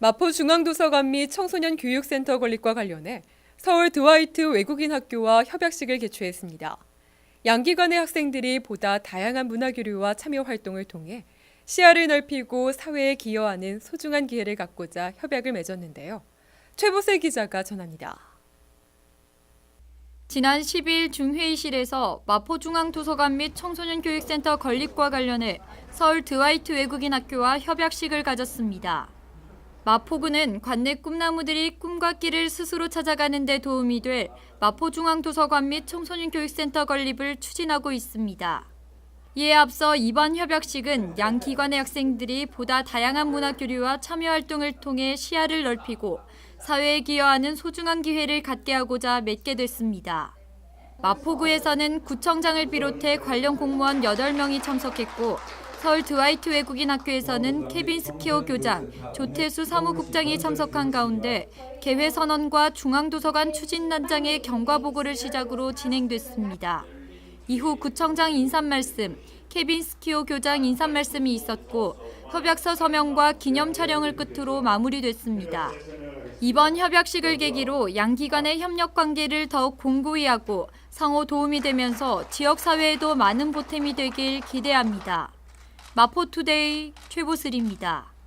마포중앙도서관 및 청소년교육센터 건립과 관련해 서울 드와이트 외국인 학교와 협약식을 개최했습니다. 양기관의 학생들이 보다 다양한 문화교류와 참여 활동을 통해 시야를 넓히고 사회에 기여하는 소중한 기회를 갖고자 협약을 맺었는데요. 최보세 기자가 전합니다. 지난 10일 중회의실에서 마포중앙도서관 및 청소년교육센터 건립과 관련해 서울 드와이트 외국인 학교와 협약식을 가졌습니다. 마포구는 관내 꿈나무들이 꿈과 끼를 스스로 찾아가는 데 도움이 될 마포중앙도서관 및 청소년교육센터 건립을 추진하고 있습니다. 이에 앞서 이번 협약식은 양 기관의 학생들이 보다 다양한 문화 교류와 참여 활동을 통해 시야를 넓히고 사회에 기여하는 소중한 기회를 갖게 하고자 맺게 됐습니다. 마포구에서는 구청장을 비롯해 관련 공무원 8명이 참석했고 서울 드와이트 외국인 학교에서는 케빈 스키오 교장, 조태수 사무국장이 참석한 가운데 개회 선언과 중앙도서관 추진단장의 경과 보고를 시작으로 진행됐습니다. 이후 구청장 인사 말씀, 케빈 스키오 교장 인사 말씀이 있었고 협약서 서명과 기념 촬영을 끝으로 마무리됐습니다. 이번 협약식을 계기로 양 기관의 협력 관계를 더욱 공고히 하고 상호 도움이 되면서 지역 사회에도 많은 보탬이 되길 기대합니다. 마포투데이 최보슬입니다.